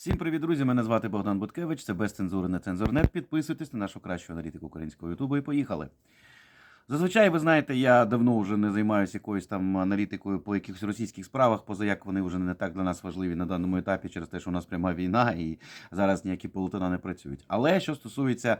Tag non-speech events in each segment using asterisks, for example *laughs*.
Всім привіт, друзі! Мене звати Богдан Буткевич. Це без цензури на цензурнет. Підписуйтесь на нашу кращу аналітику українського Ютубу і поїхали. Зазвичай, ви знаєте, я давно вже не займаюся якоюсь там аналітикою по якихось російських справах, поза як вони вже не так для нас важливі на даному етапі через те, що у нас пряма війна і зараз ніякі полотона не працюють. Але що стосується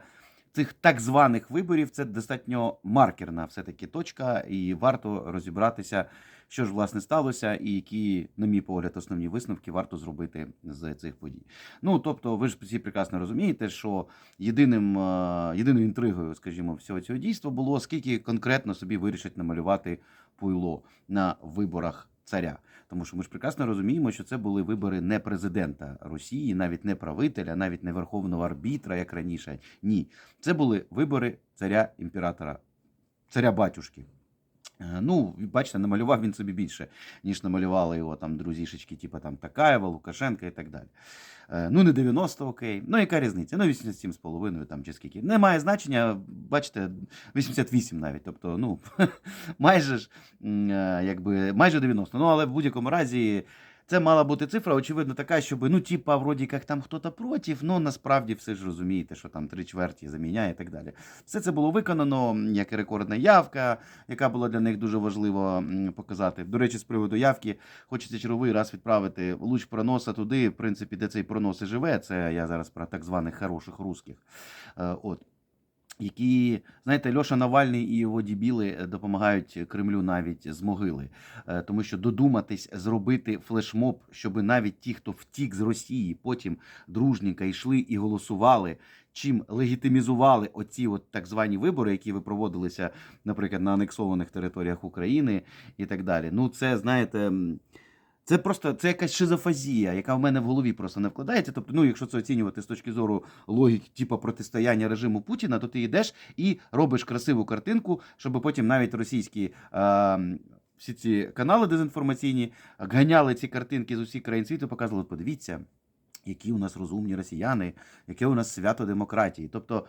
цих так званих виборів, це достатньо маркерна все-таки точка, і варто розібратися, що ж власне сталося, і які, на мій погляд, основні висновки варто зробити з цих подій. Ну тобто, ви ж всі прекрасно розумієте, що єдиним, е, єдиною інтригою, скажімо, всього цього дійства було скільки конкретно собі вирішать намалювати пуйло на виборах царя. Тому що ми ж прекрасно розуміємо, що це були вибори не президента Росії, навіть не правителя, навіть не верховного арбітра, як раніше. Ні, це були вибори царя імператора, царя батюшки. Е, Ну, бачите, намалював він собі більше, ніж намалювали його там друзішечки, типу там Такаєва, Лукашенка і так далі. Е, Ну, не 90 окей. Ну, яка різниця? Ну, 87,5 там чи скільки. Немає значення, бачите, 88 навіть. Тобто, ну, *laughs* майже ж, е, якби, майже 90. Ну, але в будь-якому разі. Це мала бути цифра, очевидно, така, щоб, ну, типа, вроді як там хто-то проти, ну насправді все ж розумієте, що там три чверті заміняє і так далі. Все це було виконано, як і рекордна явка, яка була для них дуже важливо показати. До речі, з приводу явки, хочеться черговий раз відправити луч проноса туди, в принципі, де цей пронос і живе. Це я зараз про так званих хороших русських. Е, От. Які, знаєте, Льоша Навальний і його дібіли е, допомагають Кремлю навіть з могили, Е, тому що додуматись зробити флешмоб, щоб навіть ті, хто втік з Росії, потім дружненько йшли і голосували, чим легітимізували оці от так звані вибори, які ви проводилися, наприклад, на анексованих територіях України і так далі. Ну, це знаєте. Це просто це якась шизофазія, яка в мене в голові просто не вкладається. Тобто, ну, якщо це оцінювати з точки зору логіки, типу протистояння режиму Путіна, то ти йдеш і робиш красиву картинку, щоб потім навіть російські е, всі ці канали дезінформаційні ганяли ці картинки з усіх країн світу, показували, подивіться, які у нас розумні росіяни, яке у нас свято демократії. Тобто.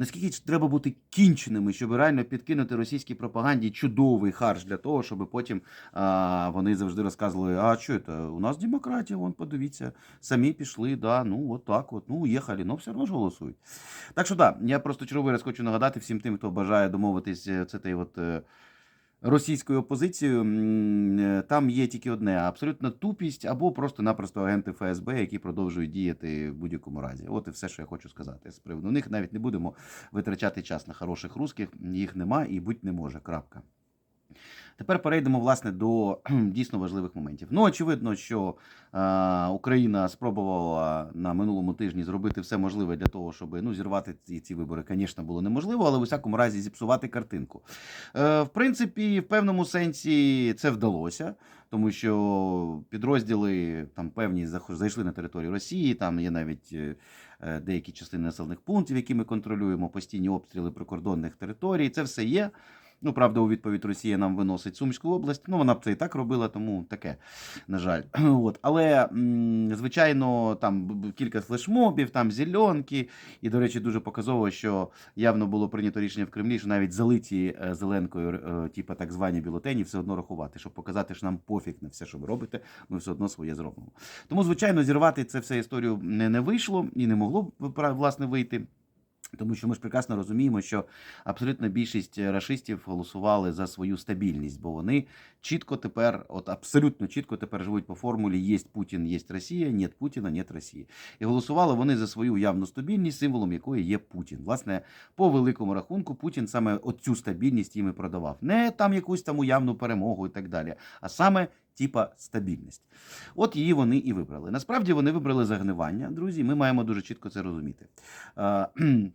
Наскільки треба бути кінченими, щоб реально підкинути російській пропаганді чудовий харш для того, щоб потім а, вони завжди розказували, а що це, у нас демократія, вон подивіться, самі пішли, да, ну от так от, ну уїхали, ну все одно ж голосують. Так що так, я просто черговий раз хочу нагадати всім тим, хто бажає домовитись е, це той от. Російською опозицією е, там є тільки одне: абсолютна тупість або просто-напросто агенти ФСБ, які продовжують діяти в будь-якому разі. От і все, що я хочу сказати з приводу них. Навіть не будемо витрачати час на хороших русських. Їх нема і будь не може. Крапка. Тепер перейдемо власне до дійсно важливих моментів. Ну, очевидно, що е, Україна спробувала на минулому тижні зробити все можливе для того, щоб ну, зірвати ці, ці вибори, звісно, було неможливо, але в усякому разі зіпсувати картинку. Е, в принципі, в певному сенсі це вдалося, тому що підрозділи там певні зайшли на територію Росії. Там є навіть е, деякі частини населених пунктів, які ми контролюємо, постійні обстріли прикордонних територій. Це все є. Ну, правда, у відповідь Росія нам виносить Сумську область. Ну, вона б це і так робила, тому таке, на жаль. *clears throat* От. Але, звичайно, там кілька флешмобів, там зеленки. І, до речі, дуже показово, що явно було прийнято рішення в Кремлі, що навіть залиті е, зеленкою, типу так звані бюлетені, все одно рахувати, щоб показати, що нам пофіг на все, що ви робите, ми все одно своє зробимо. Тому, звичайно, зірвати це все історію не, не вийшло і не могло б, власне вийти. Тому що ми ж прекрасно розуміємо, що абсолютна більшість рашистів голосували за свою стабільність, бо вони чітко тепер, от абсолютно чітко тепер живуть по формулі «Єсть Путін, єсть Росія, нет Путіна, нет Росії. І голосували вони за свою явну стабільність, символом якої є Путін. Власне, по великому рахунку, Путін саме оцю стабільність їм і продавав. Не там якусь там уявну перемогу і так далі, а саме. Типа стабільність, от її вони і вибрали. Насправді вони вибрали загнивання, друзі. Ми маємо дуже чітко це розуміти. *clears throat*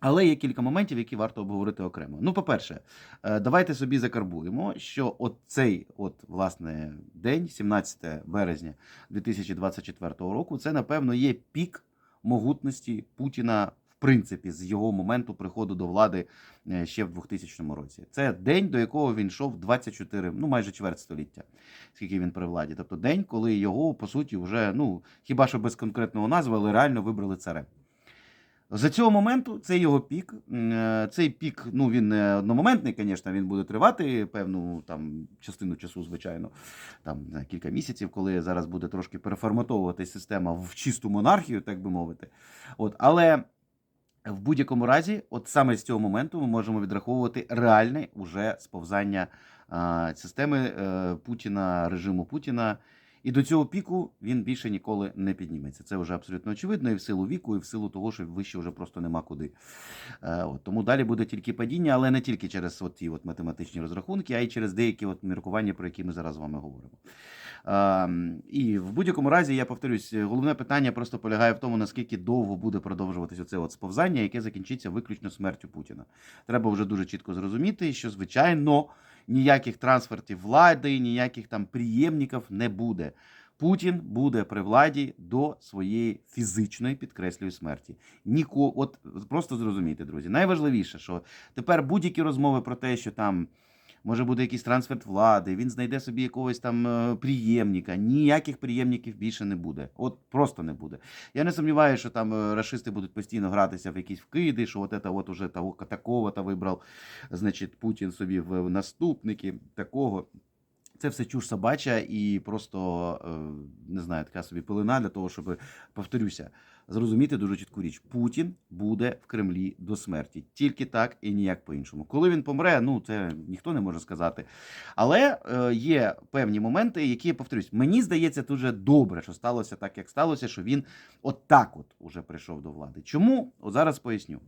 Але є кілька моментів, які варто обговорити окремо. Ну, по-перше, е, давайте собі закарбуємо, що от цей от, власне, день, 17 березня 2024 року, це, напевно, є пік могутності Путіна, принципі, з його моменту приходу до влади е, ще в 2000 році. Це день, до якого він йшов 24, ну майже чверть століття, скільки він при владі. Тобто день, коли його, по суті, вже, ну, хіба що без конкретного назви, але реально вибрали царем. За цього моменту це його пік. Е, Цей пік, ну він не одномоментний, звісно, він буде тривати певну там частину часу, звичайно, там кілька місяців, коли зараз буде трошки переформатовувати система в чисту монархію, так би мовити. От, але в будь-якому разі, от саме з цього моменту, ми можемо відраховувати реальне уже сповзання системи е, Путіна, режиму Путіна. І до цього піку він більше ніколи не підніметься. Це вже абсолютно очевидно, і в силу віку, і в силу того, що вище вже просто нема куди. Е, от, тому далі буде тільки падіння, але не тільки через от ті от математичні розрахунки, а й через деякі от міркування, про які ми зараз з вами говоримо. Е, і в будь-якому разі, я повторюсь, головне питання просто полягає в тому, наскільки довго буде продовжуватися це сповзання, яке закінчиться виключно смертю Путіна. Треба вже дуже чітко зрозуміти, що звичайно ніяких трансфертів влади, ніяких там приємників не буде. Путін буде при владі до своєї фізичної, підкреслюю, смерті. Ніко, от просто зрозумійте, друзі. Найважливіше, що тепер будь-які розмови про те, що там може буде якийсь трансферт влади, він знайде собі якогось там е, приємника. Ніяких приємників більше не буде. От просто не буде. Я не сумніваюся, що там расисти будуть постійно гратися в якісь вкиди, що от це от уже того такого-то вибрав, значить, Путін собі в наступники такого. Це все чуш собача і просто е, не знаю, така собі пилина для того, щоб повторюся, зрозуміти дуже чітку річ. Путін буде в Кремлі до смерті. Тільки так і ніяк по-іншому. Коли він помре, ну це ніхто не може сказати. Але е, є певні моменти, які повторюсь, мені здається дуже добре, що сталося так, як сталося, що він от от уже прийшов до влади. Чому? От зараз поясню.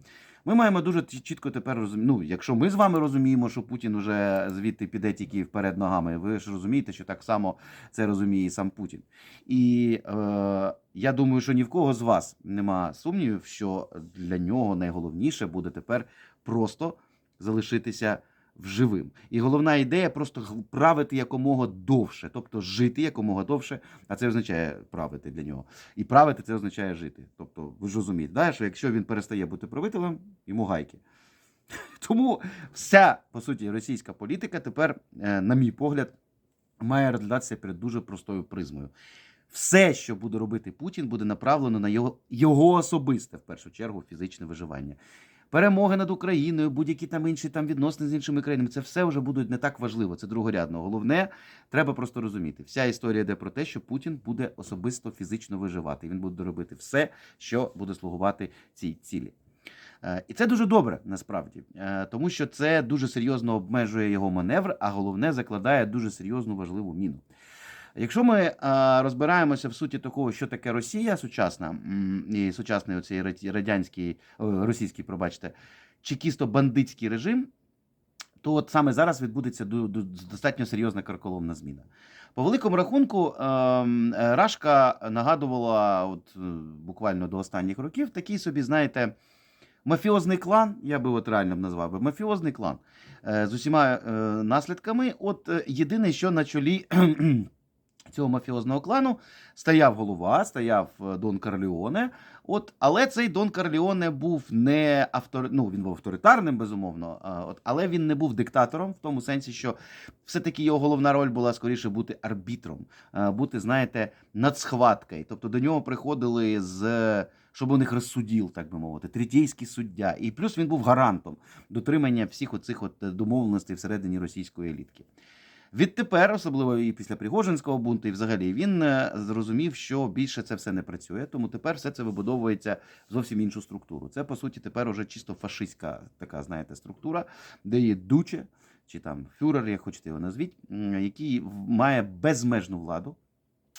Ми маємо дуже чітко тепер розуміти. Ну, якщо ми з вами розуміємо, що Путін уже звідти піде тільки вперед ногами, ви ж розумієте, що так само це розуміє і сам Путін. І е, я думаю, що ні в кого з вас нема сумнівів, що для нього найголовніше буде тепер просто залишитися вживим. І головна ідея просто правити якомога довше, тобто жити якомога довше, а це означає правити для нього. І правити це означає жити. Тобто, ви ж розумієте, да, що якщо він перестає бути правителем, йому гайки. *laughs* Тому вся, по суті, російська політика тепер, е, на мій погляд, має розглядатися перед дуже простою призмою. Все, що буде робити Путін, буде направлено на його, його особисте, в першу чергу, фізичне виживання. Перемоги над Україною, будь-які там інші там відносини з іншими країнами, це все вже буде не так важливо. Це другорядно. Головне, треба просто розуміти. Вся історія йде про те, що Путін буде особисто фізично виживати. Він буде робити все, що буде слугувати цій цілі. Е, І це дуже добре насправді, е, тому що це дуже серйозно обмежує його маневр, а головне закладає дуже серйозну важливу міну. Якщо ми е, розбираємося в суті такого, що таке Росія сучасна і сучасний оцей радянський, російський, пробачте, чекісто-бандитський режим, то от саме зараз відбудеться достатньо серйозна карколомна зміна. По великому рахунку, ем, Рашка нагадувала, от е, буквально до останніх років, такий собі, знаєте, мафіозний клан, я би от реально назвав би, мафіозний клан е, з усіма наслідками. От єдине, що на чолі цього мафіозного клану стояв голова, стояв е, Дон Карліоне. От, але цей Дон Карліоне був не автор... ну, він був авторитарним, безумовно, от, але він не був диктатором в тому сенсі, що все-таки його головна роль була скоріше бути арбітром, бути, знаєте, над схваткою. Тобто до нього приходили з. Щоб у них розсуділ, так би мовити, третійський суддя. І плюс він був гарантом дотримання всіх оцих от е, домовленостей всередині російської елітки. Відтепер, особливо і після Пригожинського бунту, і взагалі він е, зрозумів, що більше це все не працює, тому тепер все це вибудовується в зовсім іншу структуру. Це по суті тепер уже чисто фашистська така, знаєте, структура, де є дуче чи там фюрер, як хочете його назвіть, який має безмежну владу.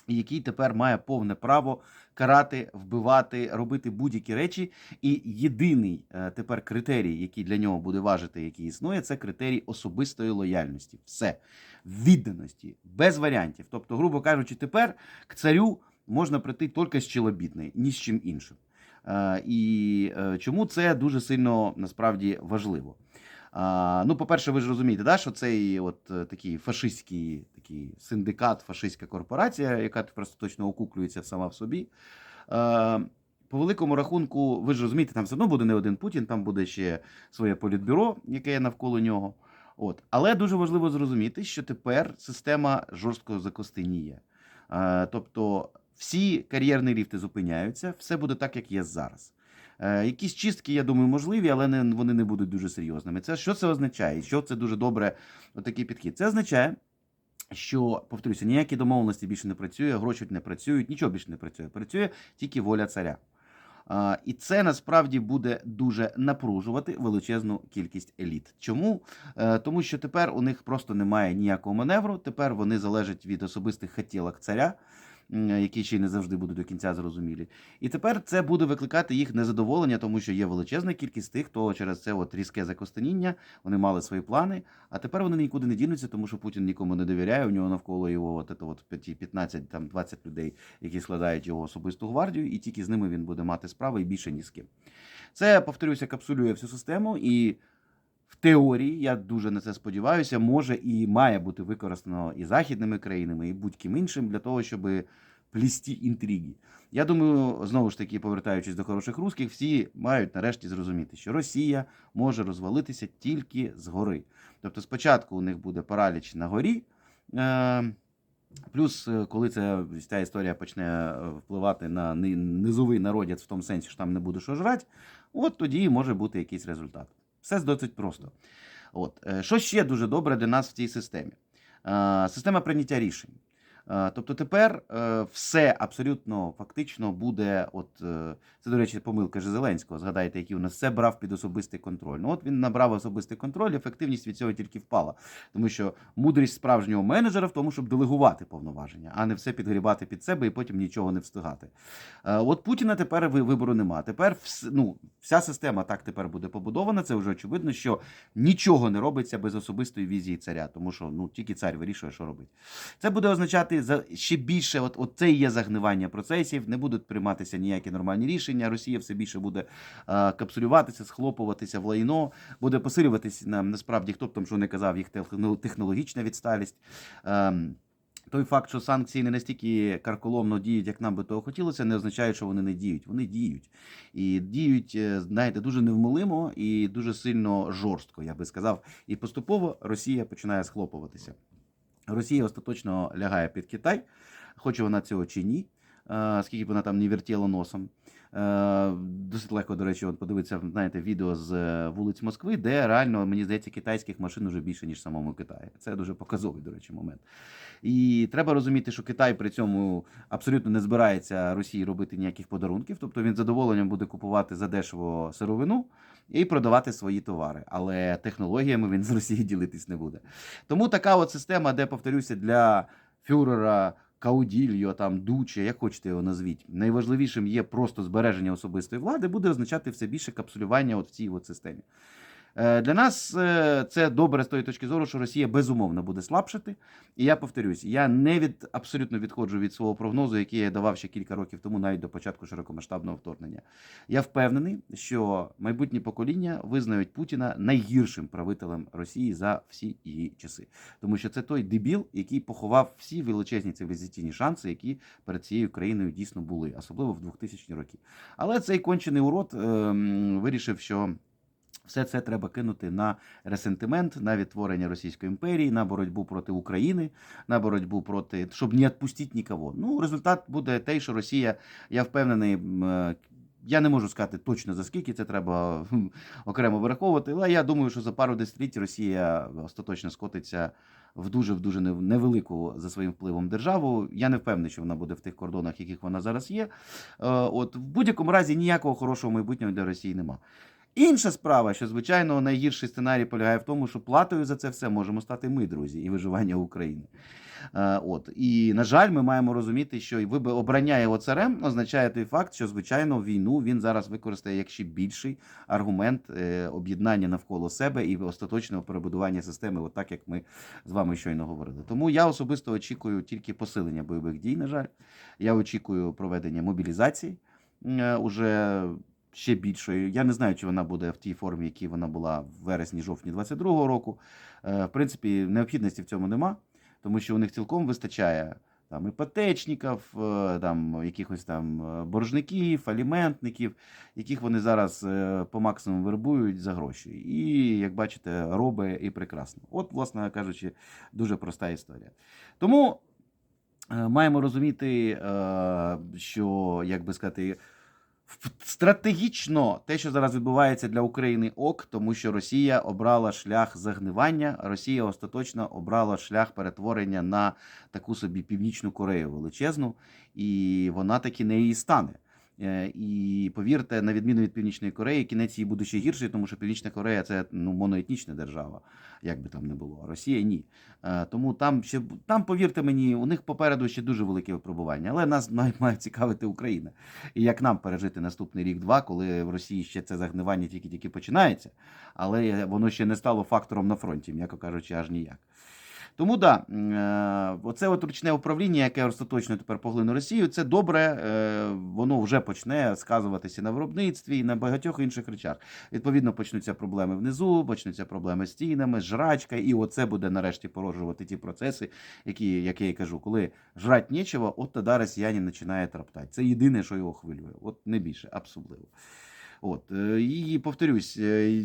Який тепер має повне право карати, вбивати, робити будь-які речі. І єдиний е, тепер критерій, який для нього буде важити, який існує, це критерій особистої лояльності. Все відданості, без варіантів. Тобто, грубо кажучи, тепер к царю можна прийти тільки з чолобітної, ні з чим іншим. Е, І е, чому це дуже сильно насправді важливо? А, ну, по-перше, ви ж розумієте, да, що цей от е, такий фашистський такий синдикат, фашистська корпорація, яка просто точно окуклюється сама в собі. Е, по великому рахунку, ви ж розумієте, там все одно буде не один Путін, там буде ще своє політбюро, яке є навколо нього. От. Але дуже важливо зрозуміти, що тепер система жорстко закостеніє. Е, тобто всі кар'єрні ліфти зупиняються, все буде так, як є зараз. Е, якісь чистки, я думаю, можливі, але не, вони не будуть дуже серйозними. Це що це означає? Що це дуже добре, отакий підхід? Це означає. Що повторюся, ніякі домовленості більше не працює, гроші не працюють, нічого більше не працює. Працює тільки воля царя. А, І це насправді буде дуже напружувати величезну кількість еліт. Чому? Е, Тому що тепер у них просто немає ніякого маневру. Тепер вони залежать від особистих хотілок царя, які ще й не завжди будуть до кінця зрозумілі. І тепер це буде викликати їх незадоволення, тому що є величезна кількість тих, хто через це от різке закостеніння вони мали свої плани. А тепер вони нікуди не дінуться, тому що Путін нікому не довіряє. У нього навколо його от, от 15 там 20 людей, які складають його особисту гвардію, і тільки з ними він буде мати справи і більше ні з ким. Це, повторюся, капсулює всю систему і. В теорії, я дуже на це сподіваюся, може і має бути використано і західними країнами, і будь-ким іншим для того, щоб плісті інтриги. Я думаю, знову ж таки, повертаючись до хороших русських, всі мають нарешті зрозуміти, що Росія може розвалитися тільки згори. Тобто, спочатку у них буде параліч на горі. Е- Плюс, е, коли ця ця історія почне е, впливати на низовий народець в тому сенсі, що там не буде що жрати, от тоді може бути якийсь результат. Все досить просто. От. е, Що ще дуже добре для нас в цій системі? Е, Система прийняття рішень. Е, Тобто тепер е, все абсолютно фактично буде. От е, це, до речі, помилка же Зеленського. Згадайте, який у нас все брав під особистий контроль. Ну от він набрав особистий контроль, ефективність від цього тільки впала. Тому що мудрість справжнього менеджера в тому, щоб делегувати повноваження, а не все підгрібати під себе і потім нічого не встигати. От Путіна тепер вибору нема. Тепер ну, вся система так тепер буде побудована. Це вже очевидно, що нічого не робиться без особистої візії царя, тому що ну тільки цар вирішує, що робить. Це буде означати за ще більше. От, от це і є загнивання процесів. Не будуть прийматися ніякі нормальні рішення. Росія все більше буде е, капсулюватися, схлопуватися в лайно, буде посилюватися нам насправді, хто б там що не казав, їх техно- технологічна відсталість. Ем, той факт, що санкції не настільки карколомно діють, як нам би того хотілося, не означає, що вони не діють. Вони діють. І діють, е, знаєте, дуже невмолимо і дуже сильно жорстко, я би сказав. І поступово Росія починає схлопуватися. Росія остаточно лягає під Китай, хоче вона цього чи ні, е, скільки б вона там не вертіла носом. Е, Досить легко, до речі, от подивитися, знаєте, відео з е, вулиць Москви, де реально, мені здається, китайських машин вже більше, ніж самому Китаї. Це дуже показовий, до речі, момент. І треба розуміти, що Китай при цьому абсолютно не збирається Росії робити ніяких подарунків, тобто він задоволенням буде купувати задешево сировину і продавати свої товари. Але технологіями він з Росії ділитись не буде. Тому така от система, де, повторюся, для фюрера. Каудільо, там Дуче, як хочете його назвіть, найважливішим є просто збереження особистої влади, буде означати все більше капсулювання от в цій от системі. Е, Для нас е, це добре з тої точки зору, що Росія безумовно буде слабшати. І я повторюсь, я не від абсолютно відходжу від свого прогнозу, який я давав ще кілька років тому, навіть до початку широкомасштабного вторгнення. Я впевнений, що майбутні покоління визнають Путіна найгіршим правителем Росії за всі її часи, тому що це той дебіл, який поховав всі величезні цивілізаційні шанси, які перед цією країною дійсно були, особливо в 2000-ні роки. Але цей кончений урод ем, вирішив, що. Все це треба кинути на ресентимент, на відтворення Російської імперії, на боротьбу проти України, на боротьбу проти, щоб не відпустити нікого. Ну, результат буде той, що Росія, я впевнений, е, я не можу сказати точно за скільки це треба окремо враховувати, але я думаю, що за пару десятиліть Росія остаточно скотиться в дуже в дуже невелику за своїм впливом державу. Я не впевнений, що вона буде в тих кордонах, яких вона зараз є. Е, От в будь-якому разі ніякого хорошого майбутнього для Росії нема. Інша справа, що звичайно найгірший сценарій полягає в тому, що платою за це все можемо стати ми, друзі, і виживання України. Е, От і на жаль, ми маємо розуміти, що і виб- обрання його царем означає той факт, що звичайно війну він зараз використає як ще більший аргумент е, об'єднання навколо себе і остаточного перебудування системи, от як ми з вами щойно говорили. Тому я особисто очікую тільки посилення бойових дій. На жаль, я очікую проведення мобілізації е, уже ще більшою. Я не знаю, чи вона буде в тій формі, якій вона була в вересні-жовтні 22-го року. Е, В принципі, необхідності в цьому нема, тому що у них цілком вистачає там іпотечників, е, там якихось там е, боржників, аліментників, яких вони зараз по максимуму вербують за гроші. І, як бачите, робить і прекрасно. От, власне кажучи, дуже проста історія. Тому маємо розуміти, що, як би сказати, Стратегічно те, що зараз відбувається для України, ок, тому що Росія обрала шлях загнивання. Росія остаточно обрала шлях перетворення на таку собі північну Корею величезну, і вона таки не її стане. Е, І повірте, на відміну від Північної Кореї, кінець її буде ще гірший, тому що Північна Корея це ну, моноетнічна держава, як би там не було. Росія ні. Е, Тому там ще там, повірте мені, у них попереду ще дуже велике випробування. Але нас має, цікавити Україна. І як нам пережити наступний рік-два, коли в Росії ще це загнивання тільки-тільки починається, але воно ще не стало фактором на фронті, м'яко кажучи, аж ніяк. Тому да, е, оце от ручне управління, яке остаточно тепер поглине Росію, це добре, е, воно вже почне сказуватися на виробництві і на багатьох інших речах. Відповідно, почнуться проблеми внизу, почнуться проблеми з стінами, з жрачкою, і оце буде нарешті породжувати ті процеси, які, як я і кажу, коли жрать нічого, от тоді росіянин починає траптати. Це єдине, що його хвилює. От не більше, особливо. От е, і повторюсь, е,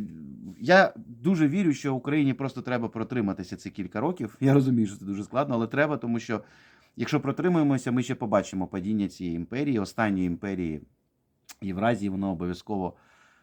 я дуже вірю, що Україні просто треба протриматися ці кілька років. Я розумію, що це дуже складно, але треба, тому що якщо протримаємося, ми ще побачимо падіння цієї імперії, останньої імперії Євразії, воно обов'язково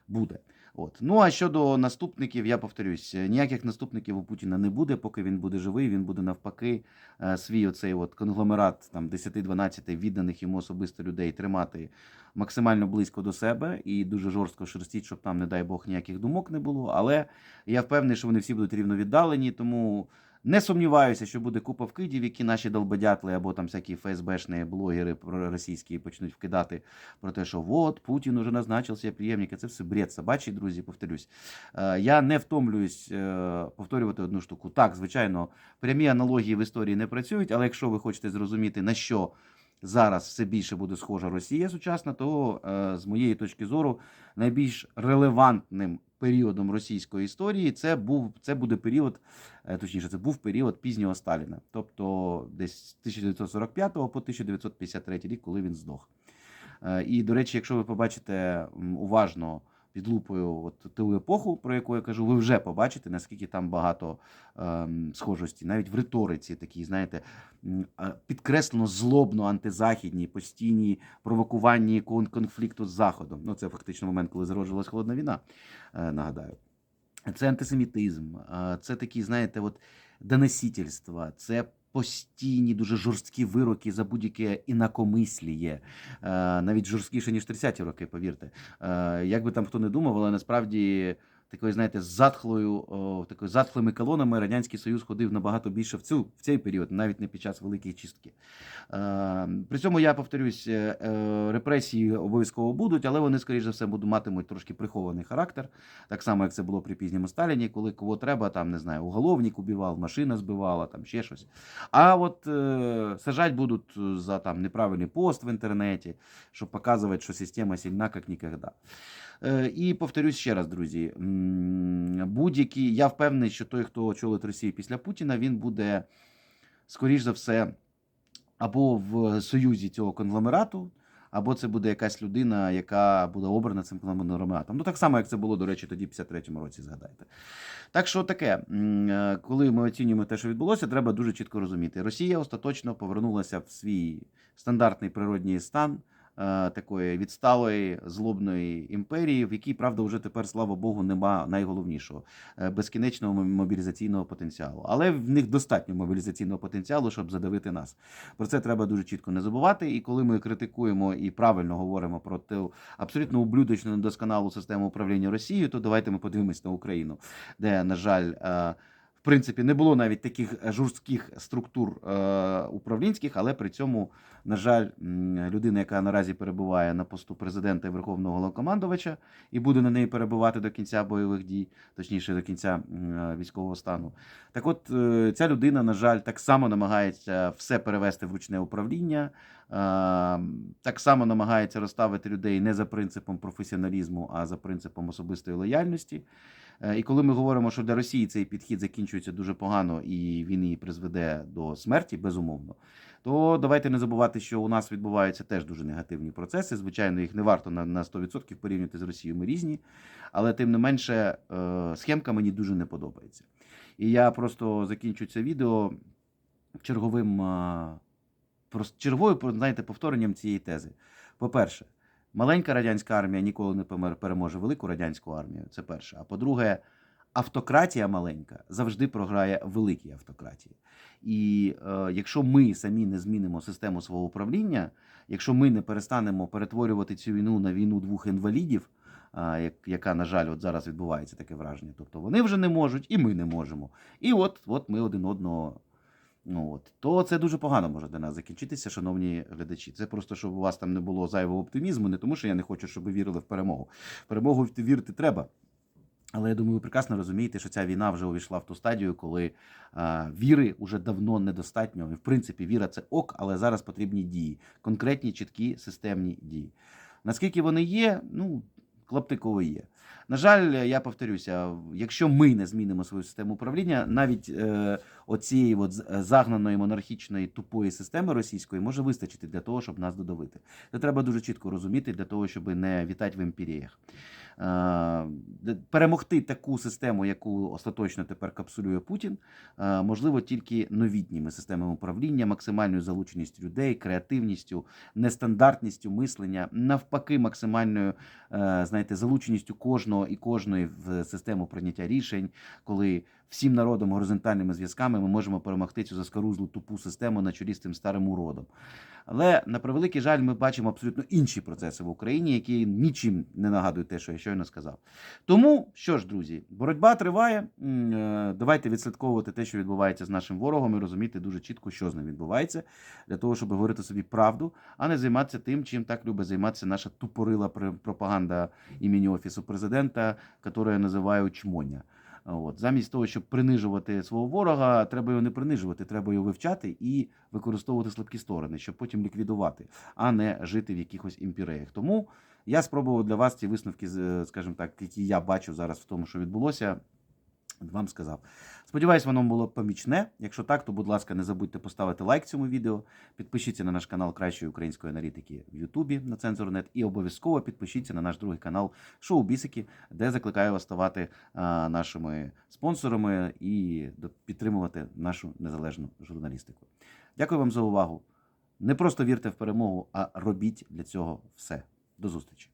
буде. От. Ну а щодо наступників, я повторюсь, е, ніяких наступників у Путіна не буде, поки він буде живий. Він буде навпаки е, свій оцей от конгломерат там 10-12 відданих йому особисто людей тримати максимально близько до себе і дуже жорстко шерстіть, щоб там, не дай Бог, ніяких думок не було. Але я впевнений, що вони всі будуть рівно віддалені, тому. Не сумніваюся, що буде купа вкидів, які наші долбодятли або там всякі ФСБшні блогери російські почнуть вкидати про те, що от Путін уже назначився приємника. Це все бред собачий, друзі. Повторюсь. Е, Я не втомлююсь е, повторювати одну штуку. Так, звичайно, прямі аналогії в історії не працюють, але якщо ви хочете зрозуміти, на що зараз все більше буде схожа Росія сучасна, то е, з моєї точки зору найбільш релевантним періодом російської історії це був це буде період, е, точніше, це був період пізнього Сталіна, тобто десь з 1945 по 1953 рік, коли він здох. Е, І, до речі, якщо ви побачите уважно під лупою от ту епоху, про яку я кажу, ви вже побачите, наскільки там багато ем, схожості, навіть в риториці, такій, знаєте, підкреслено злобно антизахідні, постійні провокуванні конфлікту з Заходом. Ну, це фактично момент, коли зароджувалась холодна війна, е, нагадаю. Це антисемітизм, е, це такі, знаєте, от доносительства, це постійні дуже жорсткі вироки за будь-яке інакомисліє, е, навіть жорсткіше, ніж 30-ті роки, повірте. Е, Як би там хто не думав, але насправді. Такою, знаєте, затхлою, такою затхлими колонами Радянський Союз ходив набагато більше в цю в цей період, навіть не під час Великої чистки. Е, при цьому я повторюсь, е, е, репресії обов'язково будуть, але вони, скоріш за все, будуть матимуть трошки прихований характер, так само, як це було при пізньому Сталіні, коли кого треба, там не знаю, уголовник убивав, машина збивала, там ще щось. А от е, сажать будуть за там неправильний пост в інтернеті, щоб показувати, що система сильна, як ніколи. Е, І повторюсь ще раз, друзі, будь-які, я впевнений, що той, хто очолить Росію після Путіна, він буде, скоріш за все, або в союзі цього конгломерату, або це буде якась людина, яка буде обрана цим конгломератом. Ну, так само, як це було, до речі, тоді в 53-му році, згадайте. Так що таке, е, коли ми оцінюємо те, що відбулося, треба дуже чітко розуміти. Росія остаточно повернулася в свій стандартний природній стан такої відсталої злобної імперії, в якій, правда, вже тепер, слава Богу, нема найголовнішого е, безкінечного мобілізаційного потенціалу. Але в них достатньо мобілізаційного потенціалу, щоб задавити нас. Про це треба дуже чітко не забувати. І коли ми критикуємо і правильно говоримо про ту абсолютно ублюдочну недосконалу систему управління Росією, то давайте ми подивимось на Україну, де, на жаль, е, в принципі, не було навіть таких е, жорстких структур е, управлінських, але при цьому, на жаль, людина, яка наразі перебуває на посту президента і верховного головнокомандувача, і буде на неї перебувати до кінця бойових дій, точніше до кінця е, військового стану. Так, от ця людина, на жаль, так само намагається все перевести в ручне управління. Так само намагається розставити людей не за принципом професіоналізму, а за принципом особистої лояльності. Е, І коли ми говоримо, що для Росії цей підхід закінчується дуже погано і він її призведе до смерті, безумовно, то давайте не забувати, що у нас відбуваються теж дуже негативні процеси. Звичайно, їх не варто на, на 100% порівнювати з Росією. Ми різні, але тим не менше, е, схемка мені дуже не подобається. І я просто закінчу це відео черговим, е, черговою, знаєте, повторенням цієї тези. По-перше, маленька радянська армія ніколи не переможе велику радянську армію. Це перше. А по-друге, автократія маленька завжди програє великій автократії. І е, якщо ми самі не змінимо систему свого управління, якщо ми не перестанемо перетворювати цю війну на війну двох інвалідів, яка, на жаль, от зараз відбувається таке враження. Тобто вони вже не можуть, і ми не можемо. І от, от ми один одного. Ну от, то це дуже погано може для нас закінчитися, шановні глядачі. Це просто щоб у вас там не було зайвого оптимізму, не тому, що я не хочу, щоб ви вірили в перемогу. Перемогу вірити треба. Але я думаю, ви прекрасно розумієте, що ця війна вже увійшла в ту стадію, коли а, віри вже давно недостатньо. І, в принципі, віра це ок, але зараз потрібні дії, конкретні, чіткі, системні дії. Наскільки вони є, ну, клаптиково є. На жаль, я повторюся, якщо ми не змінимо свою систему управління, навіть е, оцієї от з- загнаної монархічної тупої системи російської може вистачити для того, щоб нас додавити. Це треба дуже чітко розуміти для того, щоб не вітати в імперіях. Е, перемогти таку систему, яку остаточно тепер капсулює Путін, е, можливо тільки новітніми системами управління, максимальною залученістю людей, креативністю, нестандартністю мислення, навпаки, максимальною е, знаєте, залученістю кожного і кожної в систему прийняття рішень, коли всім народом горизонтальними зв'язками ми можемо перемогти цю заскорузлу тупу систему на чолі з тим старим уродом. Але на превеликий жаль, ми бачимо абсолютно інші процеси в Україні, які нічим не нагадують те, що я щойно сказав. Тому що ж, друзі, боротьба триває. Е, Давайте відслідковувати те, що відбувається з нашим ворогом, і розуміти дуже чітко, що з ним відбувається, для того, щоб говорити собі правду, а не займатися тим, чим так любить займатися наша тупорила пр- пропаганда імені офісу президента, яку називають чмоня. От замість того, щоб принижувати свого ворога, треба його не принижувати, треба його вивчати і використовувати слабкі сторони, щоб потім ліквідувати, а не жити в якихось імпіреях. Тому я спробував для вас ці висновки, скажімо так, які я бачу зараз в тому, що відбулося. Вам сказав. Сподіваюсь, воно було помічне. Якщо так, то будь ласка, не забудьте поставити лайк цьому відео. Підпишіться на наш канал кращої української аналітики в Ютубі на Цензорнет. І обов'язково підпишіться на наш другий канал Шоу Бісики, де закликаю вас ставати нашими спонсорами і підтримувати нашу незалежну журналістику. Дякую вам за увагу. Не просто вірте в перемогу, а робіть для цього все. До зустрічі!